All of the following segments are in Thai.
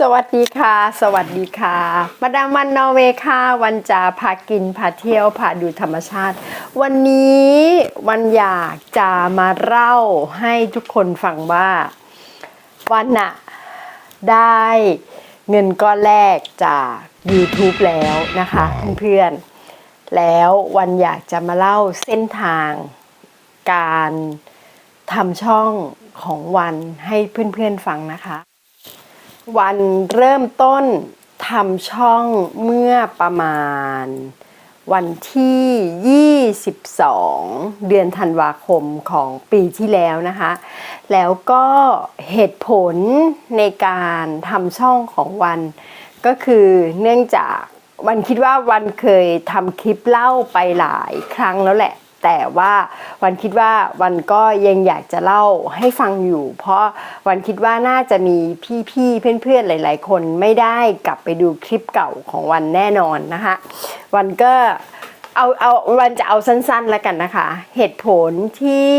สวัสดีค่ะ สวัสดีค่ะ มาดามวันนอร์เวย์ค่ะ วันจะพากินพาเที่ยวพาดูธรรมชาติ วันนี้วันอยากจะมาเล่าให้ทุกคนฟังว่า วันน่ะได้เงินก้อนแรกจาก YouTube แล้วนะคะเพื่อนๆแล้ววันอยากจะมาเล่าเส้นทางการทำช่องของวันให้เพื่อนๆฟังนะคะ วันเริ่มต้นทำช่องเมื่อประมาณ วันที่ 22 เดือนธันวาคมของปีที่แล้วนะคะ แล้วก็เหตุผลในการทำช่องของวันก็คือเนื่องจากวันคิดว่าวันเคยทำคลิปเล่าไปหลายครั้งแล้วแหละ แต่ว่าวันคิดว่าวันก็ยังอยากจะเล่าให้ฟังอยู่ เพราะวันคิดว่าน่าจะมีพี่ๆเพื่อนๆหลาย ๆ คนไม่ได้กลับไปดูคลิปเก่าของวันแน่นอนนะคะวันก็เอาเอาวันจะเอาสั้นๆแล้วกันนะคะ เหตุผลที่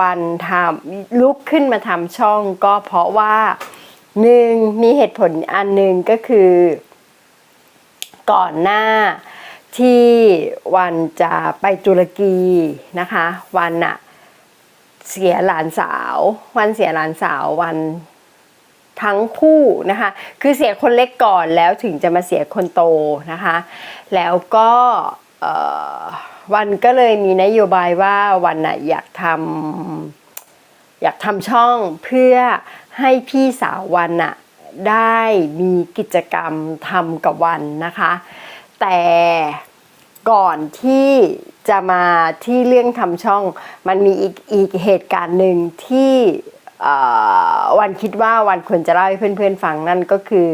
วันทำลุกขึ้นมาทำช่องก็เพราะว่าหนึ่งมีเหตุผลอันหนึ่งก็คือ ก่อนหน้า ที่วันจะไปตุรกีนะคะ วันอะเสียหลานสาว วันเสียหลานสาววันทั้งคู่นะคะ คือเสียคนเล็กก่อนแล้วถึงจะมาเสียคนโตนะคะ แล้วก็วันก็เลยมีนโยบายว่าวันน่ะอยากทำอยากทำช่องเพื่อให้พี่สาววันน่ะได้มีกิจกรรมทำกับวันนะคะ แต่ก่อนที่จะมาที่เรื่องทำช่อง มันมีอีกอีกเหตุการณ์หนึ่งที่วันคิดว่าวันควรจะเล่าให้เพื่อนๆฟังนั่นก็คือ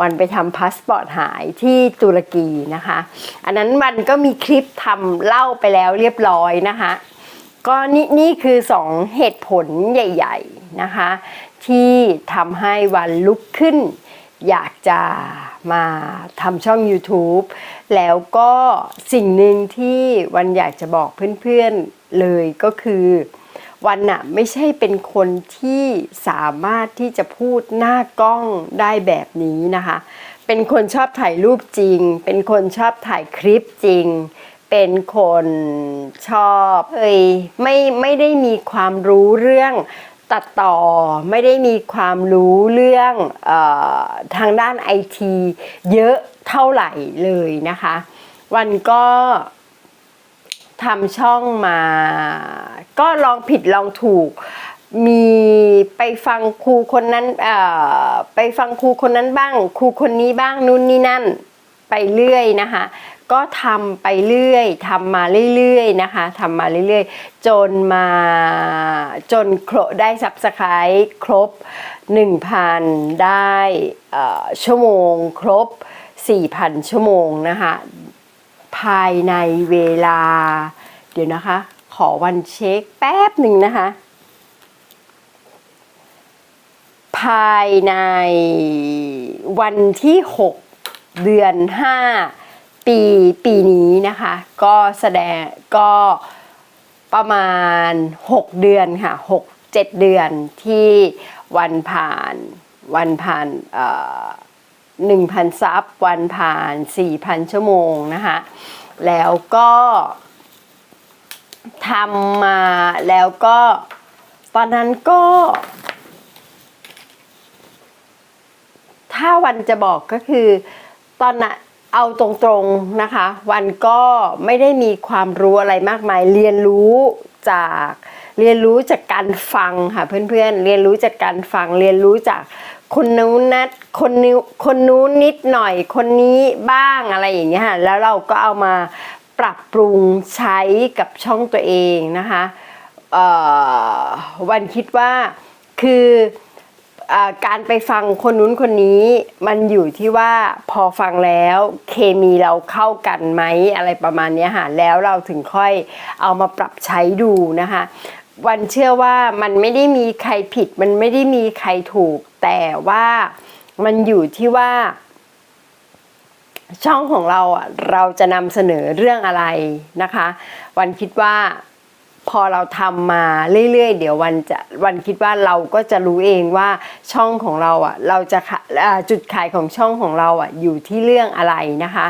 วันไปทำพาสปอร์ตหายที่ตุรกีนะคะ อันนั้นมันก็มีคลิปทำเล่าไปแล้วเรียบร้อยนะคะ ก็นี่นี่คือสองเหตุผลใหญ่ๆนะคะ ที่ทำให้วันลุกขึ้น อยากจะ มาทำช่อง YouTube แล้วก็สิ่งหนึ่งที่วันอยากจะบอกเพื่อนๆเลยก็คือวันน่ะไม่ใช่เป็นคนที่สามารถที่จะพูดหน้ากล้องได้แบบนี้นะคะ เป็นคนชอบถ่ายรูปจริง เป็นคนชอบถ่ายคลิปจริง เป็นคนชอบเอ้ยไม่ไม่ได้มีความรู้เรื่อง ตัดต่อไม่ได้มีความรู้เรื่องออทางด้านไอทีเยอะเท่าไหร่เลยนะคะ วันก็ทำช่องมา ก็ลองผิดลองถูกมีไปฟังครูคนนั้นไปฟังครูคนนั้นบ้าง ครูคนนี้บ้างนู่นนี่นั่นไปเรื่อยนะคะ ก็ทำไปเรื่อยทำมาเรื่อยๆนะคะทำมาเรื่อยๆ จนมาจนครบได้ซับสไครต์ครบ 1,000 ได้ชั่วโมงครบ 4,000 ชั่วโมงนะคะภายในเวลา เดี๋ยวนะคะ ขอวันเช็คแป๊บหนึ่งนะคะ ภายในวันที่ 6 เดือน 5 ปีปีนี้นะคะ ก็แสดงก็ประมาณ 6 เดือนค่ะ 6 7 เดือนที่วันผ่านวันผ่านเอ่อ1,000ซับวันผ่าน 4,000 ชั่วโมงนะคะ แล้วก็ทำมาแล้วก็ตอนนั้นก็ ถ้าวันจะบอกก็คือตอนน่ะ เอาตรงๆนะคะ วันก็ไม่ได้มีความรู้อะไรมากมาย เรียนรู้จากเรียนรู้จากการฟังค่ะเพื่อนๆ เรียนรู้จากการฟังเรียนรู้จากคนนู้นนัดคนนิ้คนนู้นนิดหน่อยคนนี้บ้างอะไรอย่างเงี้ยค่ะแล้วเราก็เอามาปรับปรุงใช้กับช่องตัวเองนะคะวันคิดว่าคือ การไปฟังคนนู้นคนนี้ มันอยู่ที่ว่าพอฟังแล้วเคมีเราเข้ากันไหมอะไรประมาณนี้ค่ะแล้วเราถึงค่อยเอามาปรับใช้ดูนะคะ วันเชื่อว่ามันไม่ได้มีใครผิด มันไม่ได้มีใครถูก แต่ว่ามันอยู่ที่ว่า ช่องของเราอะเราจะนำเสนอเรื่องอะไรนะคะ วันคิดว่า พอเราทำมาเรื่อยๆ เดี๋ยววันจะวันคิดว่าเราก็จะรู้เองว่าช่องของเราอะเราจะจุดขายของช่องของเราอะอยู่ที่เรื่องอะไรนะคะ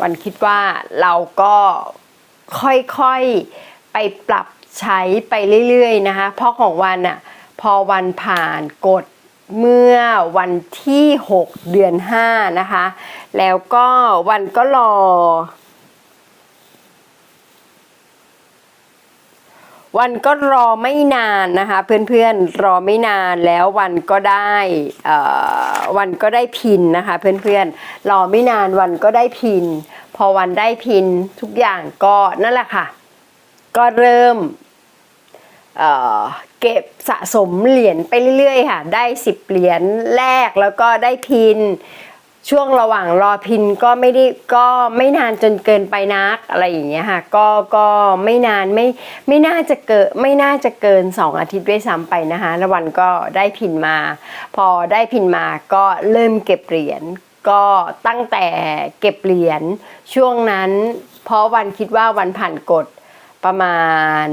วันคิดว่าเราก็ค่อยๆไปปรับใช้ไปเรื่อยๆนะคะ เพราะของวันอะพอวันผ่านกฎเมื่อวันที่ 6 เดือน 5 นะคะ แล้วก็วันก็รอ วันก็รอไม่นานนะคะเพื่อนๆรอไม่นานแล้ววันก็ได้วันก็ได้พินนะคะเพื่อนๆรอไม่นานวันก็ได้พิน พอวันได้พินทุกอย่างก็นั่นแหละค่ะ ก็เริ่มเเก็บสะสมเหรียญไปเรื่อยๆค่ะ ได้ 10 เหรียญแรกแล้วก็ได้พิน ช่วงระหว่างรอพินก็ไม่ได้ก็ไม่นานจนเกินไปนักอะไรอย่างเงี้ยค่ะก็ก็ไม่นานไม่ไม่น่าจะเกินไม่น่าจะเกิน 2 อาทิตย์ด้วยซ้ำไปนะคะแล้ววันก็ได้พินมา พอได้พินมาก็เริ่มเก็บเหรียญก็ตั้งแต่เก็บเหรียญช่วงนั้น เพราะวันคิดว่าวันผ่านกฎประมาณ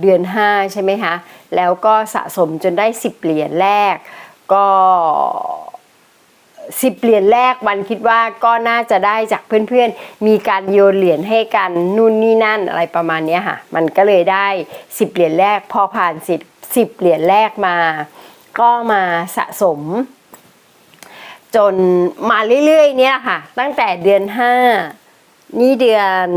เดือน 5 ใช่ไหมคะ แล้วก็สะสมจนได้ 10 เหรียญแรกก็ 10เหรียญแรกวันคิดว่าก็น่าจะได้จากเพื่อนๆ มีการโยนเหรียญให้กันนู่นนี่นั่นอะไรประมาณนี้ค่ะ มันก็เลยได้10เหรียญแรกพอผ่าน10 10เหรียญแรกมา ก็มาสะสม จนมาเรื่อยๆ เนี่ยค่ะ ตั้งแต่เดือน 5 นี่เดือน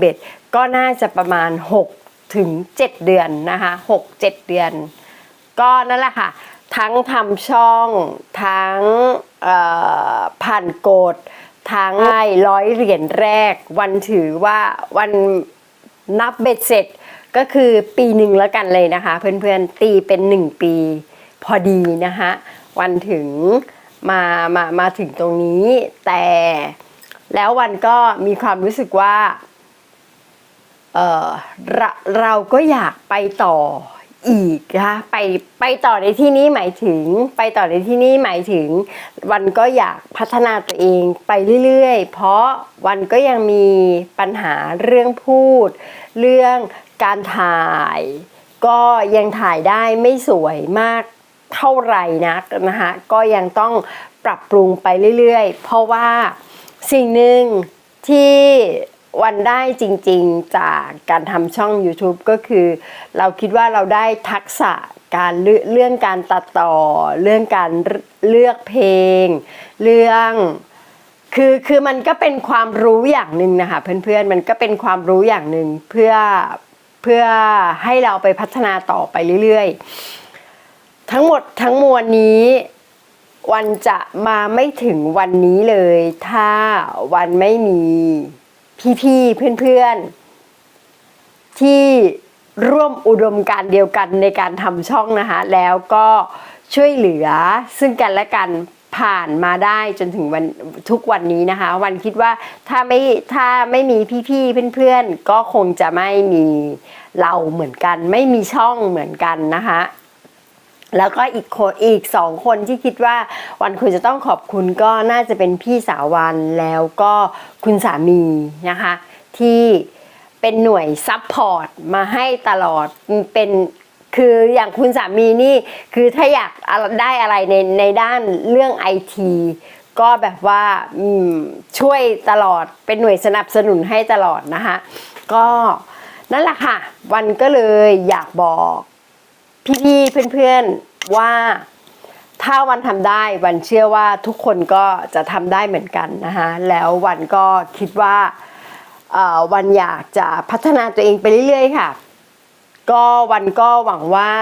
11 ก็น่าจะประมาณ 6 ถึง 7 เดือนนะคะ 6 7 เดือน ก็นั่นแหละค่ะ ทั้งทำช่อง ทั้งผ่านโกดทั้งได้ร้อยเหรียญแรก วันถือว่าวันนับเบ็ดเสร็จก็คือปีหนึ่งแล้วกันเลยนะคะ เพื่อนๆตีเป็นหนึ่งปีพอดีนะคะวันถึงมามามาถึงตรงนี้ แต่แล้ววันก็มีความรู้สึกว่าเออเราก็อยากไปต่อ อีกนะคะไปไปต่อในที่นี้หมายถึง ไปต่อในที่นี้หมายถึง วันก็อยากพัฒนาตัวเองไปเรื่อยๆ เพราะวันก็ยังมีปัญหาเรื่องพูด เรื่องการถ่าย ก็ยังถ่ายได้ไม่สวยมากเท่าไหร่นักนะคะก็ยังต้องปรับปรุงไปเรื่อยๆ เพราะว่าสิ่งหนึ่งที่ วันได้จริงๆจากการทำช่อง YouTube ก็คือ เราคิดว่าเราได้ทักษะการเรื่องการตัดต่อ เรื่องการเลือกเพลง เรื่องคือคือมันก็เป็นความรู้อย่างหนึ่งนะคะเพื่อนๆมันก็เป็นความรู้อย่างหนึ่งเพื่อเพื่อให้เราไปพัฒนาต่อไปเรื่อยๆ ทั้งหมดทั้งมวลนี้วันจะมาไม่ถึงวันนี้เลย ถ้าวันไม่มี พี่ๆเพื่อนๆ ที่ร่วมอุดมการเดียวกันในการทำช่องนะคะแล้วก็ช่วยเหลือซึ่งกันและกันผ่านมาได้จนถึงวันทุกวันนี้นะคะ วันคิดว่าถ้าไม่ถ้าไม่มีพี่ๆเพื่อนๆ ก็คงจะไม่มีเราเหมือนกัน ไม่มีช่องเหมือนกันนะคะ แล้วก็อีกคนอีกสองคนที่คิดว่าวันควรจะต้องขอบคุณก็น่าจะเป็นพี่สาววันแล้วก็คุณสามีนะคะที่เป็นหน่วยซับพอร์ตมาให้ตลอดเป็นคืออย่างคุณสามีนี่คือถ้าอยากได้อะไรในในด้านเรื่องไอทีก็แบบว่าช่วยตลอดเป็นหน่วยสนับสนุนให้ตลอดนะคะก็นั่นแหละค่ะ วันก็เลยอยากบอก พี่ๆเพื่อนๆว่าถ้าวันทำได้วันเชื่อว่าทุกคนก็จะทำได้เหมือนกันนะคะแล้ววันก็คิดว่าวันอยากจะพัฒนาตัวเองไปเรื่อยๆค่ะ ก็วันก็หวังว่า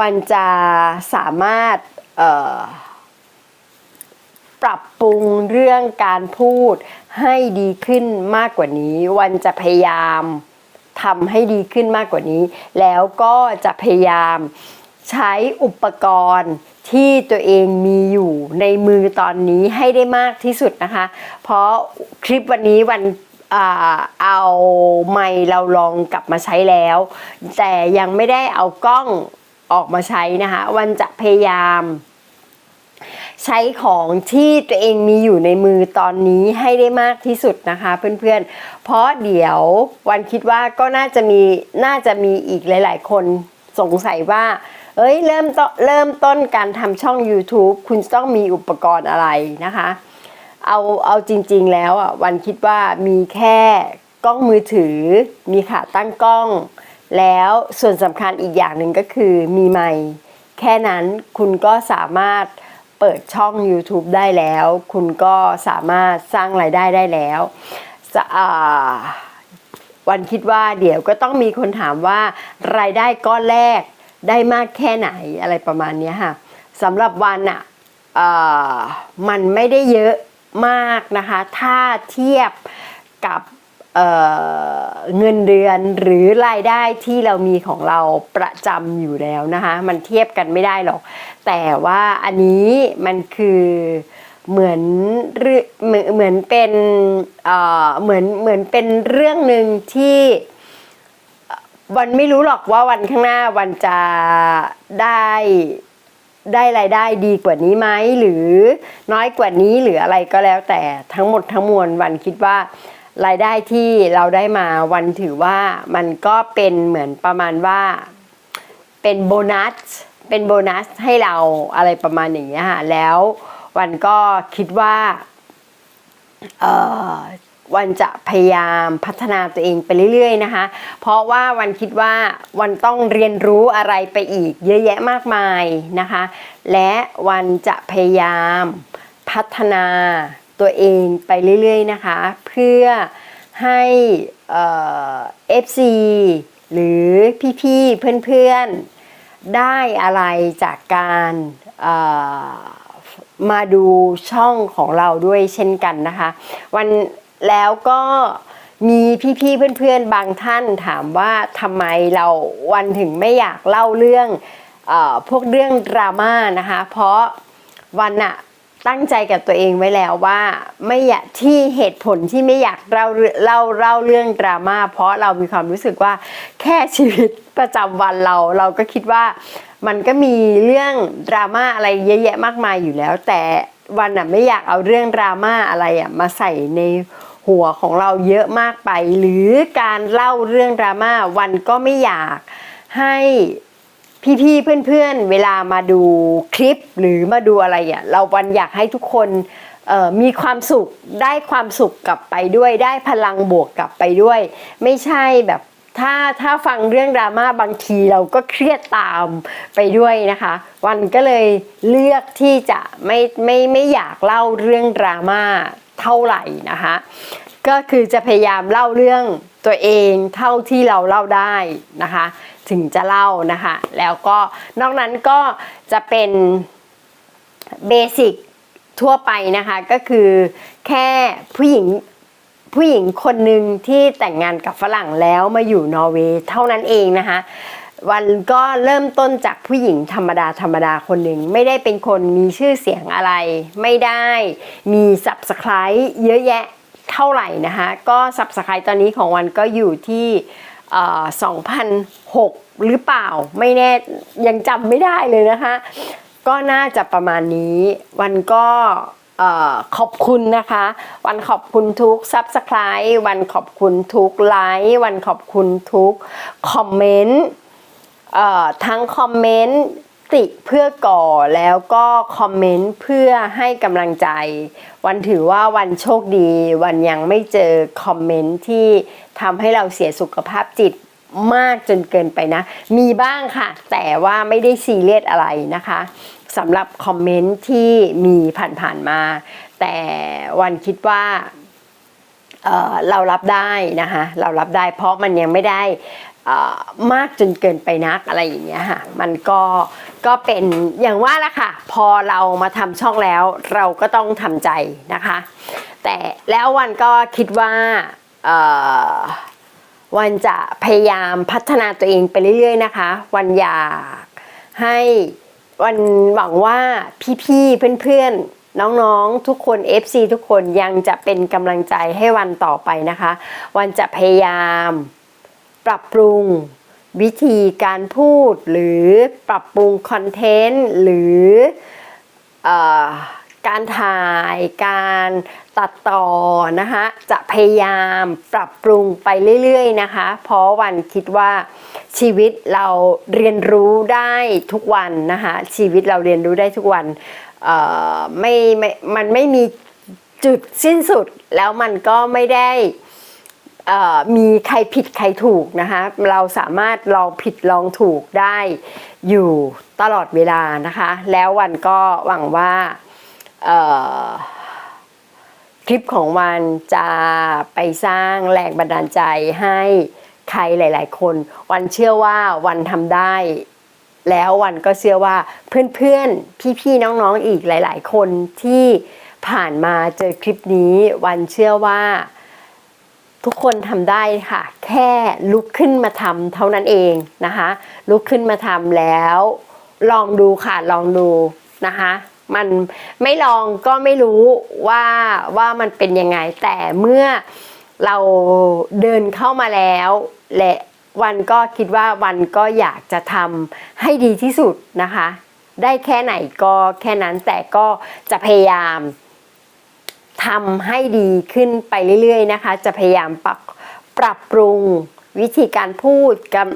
วันจะสามารถปรับปรุงเรื่องการพูดให้ดีขึ้นมากกว่านี้ วันจะพยายาม ทำให้ดีขึ้นมากกว่านี้ แล้วก็จะพยายามใช้อุปกรณ์ที่ตัวเองมีอยู่ในมือตอนนี้ให้ได้มากที่สุดนะคะ เพราะคลิปวันนี้วันเอาไมค์เราลองกลับมาใช้แล้ว แต่ยังไม่ได้เอากล้องออกมาใช้นะคะ วันจะพยายาม ใช้ของที่ตัวเองมีอยู่ในมือตอนนี้ให้ได้มากที่สุดนะคะเพื่อนๆ เพราะเดี๋ยววันคิดว่าก็น่าจะมีน่าจะมีอีกหลาย ๆ คนสงสัยว่า เอ้ยเริ่มต้นเริ่มต้นการทำช่อง YouTube คุณต้องมีอุปกรณ์อะไรนะคะ เอาเอาจริง ๆ แล้วอะวันคิดว่ามีแค่กล้องมือถือ มีขาตั้งกล้อง แล้วส่วนสำคัญอีกอย่างหนึ่งก็คือมีไมค์แค่นั้นคุณก็สามารถ เปิดช่อง YouTube ได้แล้ว คุณก็สามารถสร้างรายได้ได้แล้ววันคิดว่าเดี๋ยวก็ต้องมีคนถามว่ารายได้ก้อนแรกได้มากแค่ไหนอะไรประมาณนี้ค่ะสำหรับวันอะมันไม่ได้เยอะมากนะคะ ถ้าเทียบกับ เเงินเดือนหรือรายได้ที่เรามีของเราประจำอยู่แล้วนะคะ มันเทียบกันไม่ได้หรอก แต่ว่าอันนี้มันคือเหมือนเรื่อเหมือนเหมือนเป็นเเหมือนเหมือนเป็นเรื่องหนึ่งที่วันไม่รู้หรอกว่าวันข้างหน้าวันจะได้ได้รายได้ดีกว่านี้ไหมหรือน้อยกว่านี้หรืออะไรก็แล้วแต่ทั้งหมดทั้งมวลวันคิดว่า รายได้ที่เราได้มาวันถือว่ามันก็เป็นเหมือนประมาณว่าเป็นโบนัสเป็นโบนัสให้เราอะไรประมาณอย่างเงี้ยค่ะแล้ววันก็คิดว่าเออวันจะพยายามพัฒนาตัวเองไปเรื่อย ๆ นะคะ เพราะว่าวันคิดว่าวันต้องเรียนรู้อะไรไปอีกเยอะแยะมากมายนะคะ และวันจะพยายามพัฒนา ตัวเองไปเรื่อยๆนะคะ เพื่อให้เอฟซีหรือพี่ๆเพื่อนๆได้อะไรจากการมาดูช่องของเราด้วยเช่นกันนะคะ วันแล้วก็มีพี่ๆเพื่อนๆบางท่านถามว่าทำไมเราวันถึงไม่อยากเล่าเรื่องอพวกเรื่องดราม่านะคะ เพราะวันอะ ตั้งใจกับตัวเองไว้แล้วว่าไม่อยากที่เหตุผลที่ไม่อยากเล่าเล่าเล่าเรื่องดราม่าเพราะเรามีความรู้สึกว่าแค่ชีวิตประจำวันเรา เราก็คิดว่ามันก็มีเรื่องดราม่าอะไรเยอะแยะมากมายอยู่แล้ว แต่วันอะไม่อยากเอาเรื่องดราม่าอะไรอะมาใส่ในหัวของเราเยอะมากไป หรือการเล่าเรื่องดราม่าวันก็ไม่อยากให้ พี่ๆเพื่อนๆ เวลามาดูคลิปหรือมาดูอะไรอะเราวันอยากให้ทุกคนมีความสุขได้ความสุขกลับไปด้วย ได้พลังบวกกลับไปด้วย ไม่ใช่แบบถ้าถ้าฟังเรื่องดราม่าบางทีเราก็เครียดตามไปด้วยนะคะ วันก็เลยเลือกที่จะไม่ไม่ไม่อยากเล่าเรื่องดราม่าเท่าไหร่นะคะ ก็คือจะพยายามเล่าเรื่องตัวเองเท่าที่เราเล่าได้นะคะ ถึงจะเล่านะคะ แล้วก็นอกนั้นก็จะเป็นเบสิกทั่วไปนะคะ ก็คือแค่ผู้หญิงผู้หญิงคนหนึ่งที่แต่งงานกับฝรั่งแล้วมาอยู่นอร์เวย์เท่านั้นเองนะคะวันก็เริ่มต้นจากผู้หญิงธรรมดาธรรมดาคนหนึ่งไม่ได้เป็นคนมีชื่อเสียงอะไร ไม่ได้มี subscribe เยอะแยะเท่าไหร่นะคะ ก็ subscribe ตอนนี้ของวันก็อยู่ที่ 2,006 หรือเปล่าไม่แน่ยังจำไม่ได้เลยนะคะ ก็น่าจะประมาณนี้วันก็ขอบคุณนะคะ วันขอบคุณทุก Subscribe วันขอบคุณทุกไลค์วันขอบคุณทุกคอมเมนต์ทั้งคอมเมนต์ ติเพื่อก่อแล้วก็คอมเมนต์เพื่อให้กำลังใจ วันถือว่าวันโชคดี วันยังไม่เจอคอมเมนต์ที่ทำให้เราเสียสุขภาพจิตมากจนเกินไปนะ มีบ้างค่ะ แต่ว่าไม่ได้ซีเรียสอะไรนะคะสำหรับคอมเมนต์ที่มีผ่านๆมา แต่วันคิดว่าเเรารับได้นะคะ เรารับได้เพราะมันยังไม่ได้มากจนเกินไปนักอะไรอย่างเงี้ยค่ะ มันก็ ก็เป็นอย่างว่าละค่ะ พอเรามาทำช่องแล้วเราก็ต้องทำใจนะคะ แต่แล้ววันก็คิดว่าวันจะพยายามพัฒนาตัวเองไปเรื่อยๆนะคะ วันอยากให้วันหวังว่าพี่ๆเพื่อนๆ น้องๆทุกคน FC ทุกคนยังจะเป็นกำลังใจให้วันต่อไปนะคะ วันจะพยายามปรับปรุง วิธีการพูดหรือปรับปรุงคอนเทนต์หรืออการถ่ายการตัดต่อนะคะจะพยายามปรับปรุงไปเรื่อยๆนะคะ เพราะวันคิดว่าชีวิตเราเรียนรู้ได้ทุกวันนะคะชีวิตเราเรียนรู้ได้ทุกวันไม่ไม่มันไม่มีจุดสิ้นสุดแล้วมันก็ไม่ได้ มีใครผิดใครถูกนะคะ เราสามารถลองผิดลองถูกได้อยู่ตลอดเวลานะคะ แล้ววันก็หวังว่าคลิปของวันจะไปสร้างแรงบันดาลใจให้ใครหลาย ๆ คน วันเชื่อว่าวันทำได้ แล้ววันก็เชื่อว่าเพื่อนๆ พี่ๆ น้องๆ อีกหลาย ๆ คนที่ผ่านมาเจอคลิปนี้ วันเชื่อว่า ทุกคนทำได้ค่ะ แค่ลุกขึ้นมาทำเท่านั้นเองนะคะ ลุกขึ้นมาทำแล้ว ลองดูค่ะลองดูนะคะมันไม่ลองก็ไม่รู้ว่าว่ามันเป็นยังไง แต่เมื่อเราเดินเข้ามาแล้ว และวันก็คิดว่าวันก็อยากจะทำให้ดีที่สุดนะคะ ได้แค่ไหนก็แค่นั้นแต่ก็จะพยายาม ทำให้ดีขึ้นไปเรื่อยๆนะคะ จะพยายามปรับปรับปรุงวิธีการพูดกับ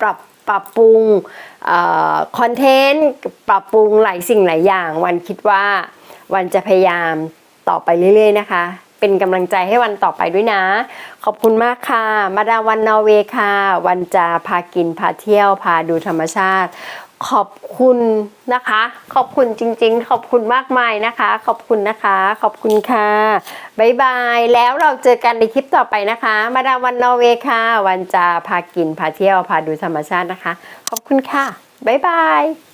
ปรับปรับปรุงคอนเทนต์ปรับปรุงหลายสิ่งหลายอย่าง วันคิดว่าวันจะพยายามต่อไปเรื่อยๆนะคะ เป็นกำลังใจให้วันต่อไปด้วยนะ ขอบคุณมากค่ะ มาดาวันนอเวค่ะ วันจะพากินพาเที่ยวพาดูธรรมชาติ ขอบคุณนะคะ ขอบคุณจริง ๆ ขอบคุณมากมายนะคะ ขอบคุณนะคะ ขอบคุณค่ะบายบายแล้วเราเจอกันในคลิปต่อไปนะคะ มาดามวันนอเวค่ะวันจะพากินพาเที่ยวพาดูธรรมชาตินะคะ ขอบคุณค่ะบายบาย